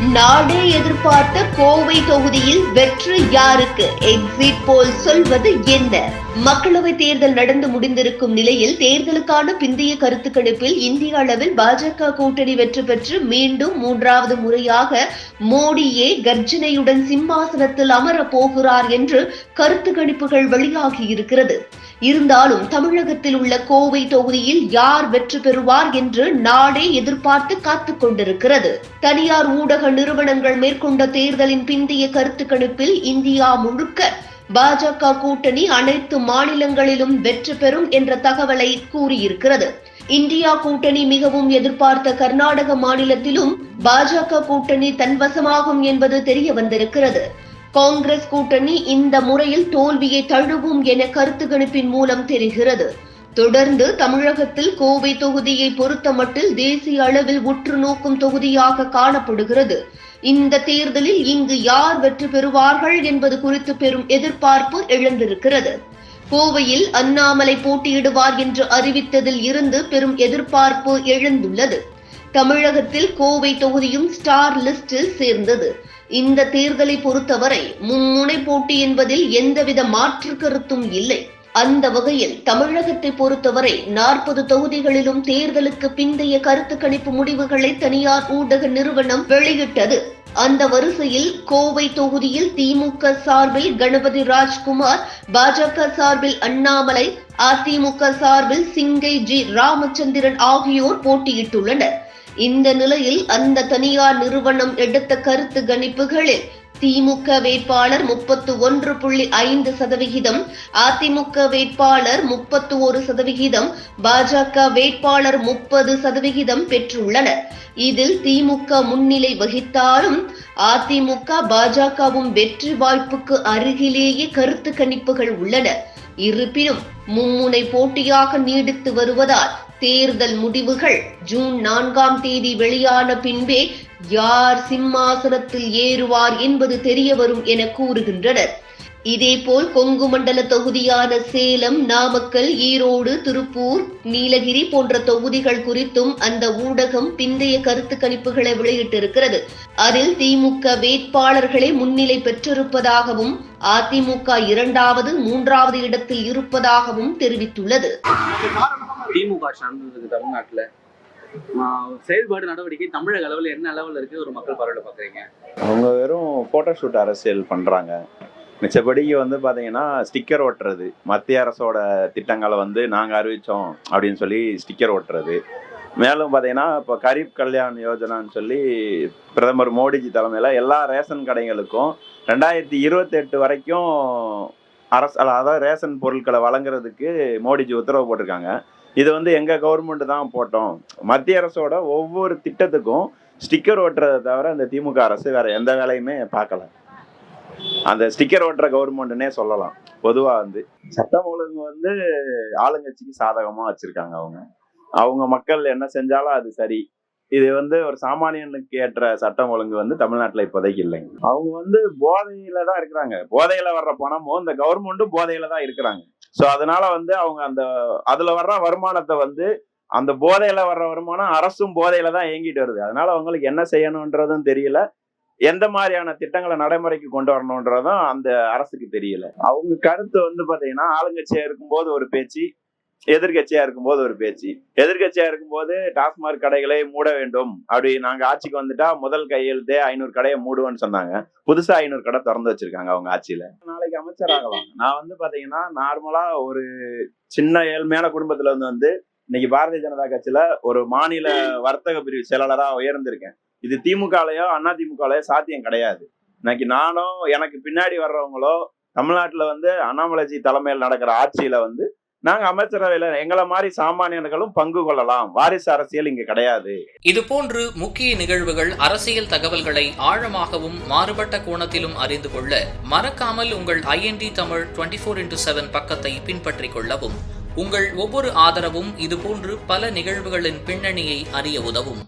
நாடே எதிர்பார்த்த கோவை தொகுதியில் வெற்றி யாருக்கு? எக்ஸிட் போல் சொல்வது என்ன? மக்களவை தேர்தல் நடந்து முடிந்திருக்கும் நிலையில் தேர்தலுக்கான பிந்தைய கருத்து கணிப்பில் இந்திய அளவில் பாஜக கூட்டணி வெற்றி பெற்று மீண்டும் மூன்றாவது முறையாக மோடியே கர்ஜனையுடன் சிம்மாசனத்தில் அமரப் போகிறார் என்று கருத்து கணிப்புகள் வெளியாகி இருக்கிறது இருந்தாலும் தமிழகத்தில் உள்ள கோவை தொகுதியில் யார் வெற்றி பெறுவார் என்று நாடே எதிர்பார்த்து காத்துக் கொண்டிருக்கிறது. தனியார் ஊடக நிறுவனங்கள் மேற்கொண்ட தேர்தலின் பிந்தைய கருத்து கணிப்பில் இந்தியா முழுக்க பாஜக கூட்டணி அனைத்து மாநிலங்களிலும் வெற்றி பெறும் என்ற தகவலை கூறியிருக்கிறது. இந்தியா கூட்டணி மிகவும் எதிர்பார்த்த கர்நாடக மாநிலத்திலும் பாஜக கூட்டணி தன்வசமாகும் என்பது தெரிய வந்திருக்கிறது. காங்கிரஸ் கூட்டணி இந்த முறையில் தோல்வியை தழுவும் என கருத்து கணிப்பின் மூலம் தெரிகிறது. தொடர்ந்து தமிழகத்தில் கோவை தொகுதியை பொறுத்தமட்டில் தேசிய அளவில் உற்று நோக்கும் தொகுதியாக காணப்படுகிறது. இந்த தேர்தலில் இங்கு யார் வெற்றி பெறுவார்கள் என்பது குறித்து பெரும் எதிர்பார்ப்பு எழுந்திருக்கிறது. கோவையில் அண்ணாமலை போட்டியிடுவார் என்று அறிவித்ததில் இருந்து பெரும் எதிர்பார்ப்பு எழுந்துள்ளது. தமிழகத்தில் கோவை தொகுதியும் ஸ்டார் லிஸ்டில் சேர்ந்தது. இந்த தேர்தலை பொறுத்தவரை மும்முனை போட்டி என்பதில் எந்தவித மாற்று கருத்தும் இல்லை. அந்த வகையில் தமிழகத்தை பொறுத்தவரை நாற்பது தொகுதிகளிலும் தேர்தலுக்கு பிந்தைய கருத்து கணிப்பு முடிவுகளை தனியார் ஊடக நிறுவனம் வெளியிட்டது. அந்த வரிசையில் கோவை தொகுதியில் திமுக சார்பில் கணபதி ராஜ்குமார் பாஜக சார்பில் அண்ணாமலை அதிமுக சார்பில் சிங்கை ஜி ராமச்சந்திரன் ஆகியோர் போட்டியிட்டுள்ளனர். இந்த நிலையில் அந்த தனியார் நிறுவனம் எடுத்த கருத்து கணிப்புகளில் திமுக வேட்பாளர் முப்பத்து ஒன்று புள்ளி ஐந்து சதவிகிதம் அதிமுக வேட்பாளர் முப்பத்து ஒரு சதவிகிதம் பாஜக வேட்பாளர் முப்பது சதவிகிதம் பெற்றுள்ளனர். இதில் திமுக முன்னிலை வகித்தாலும் அதிமுக பாஜகவும் வெற்றி வாய்ப்புக்கு அருகிலேயே கருத்து கணிப்புகள் உள்ளன. இருப்பினும் மும்முனை போட்டியாக நீடித்து வருவதால் தேர்தல் முடிவுகள் ஜூன் நான்காம் தேதி வெளியான பின்பே யார் சிம்மாசனத்தில் ஏறுவார் என்பது தெரிய வரும் என கூறுகின்றனர். இதேபோல் கொங்கு மண்டல தொகுதியான சேலம் நாமக்கல் ஈரோடு திருப்பூர் நீலகிரி போன்ற தொகுதிகள் குறித்தும் அந்த ஊடகம் பிந்தைய கருத்து கணிப்புகளை வெளியிட்டிருக்கிறது. அதில் திமுக வேட்பாளர்களே முன்னிலை பெற்றிருப்பதாகவும் அதிமுக இரண்டாவது மூன்றாவது இடத்தில் இருப்பதாகவும் தெரிவித்துள்ளது. திமுக ஆட்சி தமிழ்நாட்டுல செயல்பாடு நடவடிக்கை தமிழக அளவில் என்ன அளவில் இருக்கு ஒரு மக்கள் பார்வையில பார்க்குறீங்க? அவங்க வெறும் ஃபோட்டோஷூட் அரசியல் பண்ணுறாங்க மிச்சபடி வந்து பார்த்தீங்கன்னா ஸ்டிக்கர் ஒட்டுறது மத்திய அரசோட திட்டங்களை வந்து நாங்கள் அறிவித்தோம் அப்படின்னு சொல்லி ஸ்டிக்கர் ஒட்டுறது மேலும் பார்த்தீங்கன்னா இப்போ கரீப் கல்யாண் யோஜனான்னு சொல்லி பிரதமர் மோடிஜி தலைமையில் எல்லா ரேஷன் கடைகளுக்கும் ரெண்டாயிரத்தி இருபத்தெட்டு வரைக்கும் அரசு அதாவது ரேஷன் பொருட்களை வழங்குறதுக்கு மோடிஜி உத்தரவு போட்டிருக்காங்க. இது வந்து எங்கள் கவர்மெண்ட் தான் போட்டோம். மத்திய அரசோட ஒவ்வொரு திட்டத்துக்கும் ஸ்டிக்கர் ஓட்டுறதை தவிர இந்த திமுக அரசு வேற எந்த வேலையுமே பார்க்கல. அந்த ஸ்டிக்கர் ஓட்டுற கவர்மெண்ட்னே சொல்லலாம். பொதுவாக வந்து சட்டம் ஒழுங்கு வந்து ஆளுங்கட்சிக்கு சாதகமாக வச்சிருக்காங்க அவங்க. அவங்க மக்கள் என்ன செஞ்சாலும் அது சரி. இது வந்து ஒரு சாமானியனுக்கு ஏற்ற சட்டம் ஒழுங்கு வந்து தமிழ்நாட்டில் இப்போதைக்கு இல்லைங்க அவங்க வந்து போதையில தான் இருக்கிறாங்க. போதையில வர்ற பணமும் இந்த கவர்மெண்ட்டும் போதையில தான் இருக்கிறாங்க. ஸோ அதனால வந்து அவங்க அந்த அதுல வர்ற வருமானத்தை வந்து அந்த போதையில வர்ற வருமானம் அரசும் போதையில தான் இயங்கிட்டு வருது. அதனால அவங்களுக்கு என்ன செய்யணுன்றதும் தெரியல. எந்த மாதிரியான திட்டங்களை நடைமுறைக்கு கொண்டு வரணுன்றதும் அந்த அரசுக்கு தெரியல. அவங்க கருத்து வந்து பாத்தீங்கன்னா ஆளுங்கட்சியா இருக்கும்போது ஒரு பேச்சு எதிர்கட்சியா இருக்கும்போது ஒரு பேச்சு. எதிர்கட்சியா இருக்கும்போது டாஸ்மாக் கடைகளை மூட வேண்டும். அப்படி நாங்க ஆட்சிக்கு வந்துட்டா முதல் கையெழுத்தே ஐநூறு கடையை மூடுவோம்னு சொன்னாங்க. புதுசா ஐநூறு கடை திறந்து வச்சிருக்காங்க அவங்க ஆட்சியில. நாளைக்கு அமைச்சர் ஆகலாம். நான் வந்து பாத்தீங்கன்னா நார்மலா ஒரு சின்ன ஏழ்மையான குடும்பத்துல இருந்து வந்து இன்னைக்கு பாரதிய ஜனதா கட்சியில ஒரு மாநில வர்த்தக பிரிவு செயலாளரா உயர்ந்திருக்கேன். இது திமுகலையோ அண்ணா திமுகலையோ சாத்தியம் கிடையாது. இன்னைக்கு நானும் எனக்கு பின்னாடி வர்றவங்களோ தமிழ்நாட்டுல வந்து அண்ணாமலைஜி தலைமையில் நடக்கிற ஆட்சியில வந்து நாங்க அமைச்சரவையில எங்களை மாதிரி சாமானியர்களும் பங்கு கொள்ளலாம். வாரிசு அரசியல் இங்க கிடையாது. இது போன்று முக்கிய நிகழ்வுகள் அரசியல் தகவல்களை ஆழமாகவும் மாறுபட்ட கோணத்திலும் அறிந்து கொள்ள மறக்காமல் உங்கள் IND Tamil twenty four into seven பக்கத்தை பின்பற்றிக் கொள்ளவும். உங்கள் ஒவ்வொரு ஆதரவும் இதுபோன்று பல நிகழ்வுகளின் பின்னணியை அறிய உதவும்.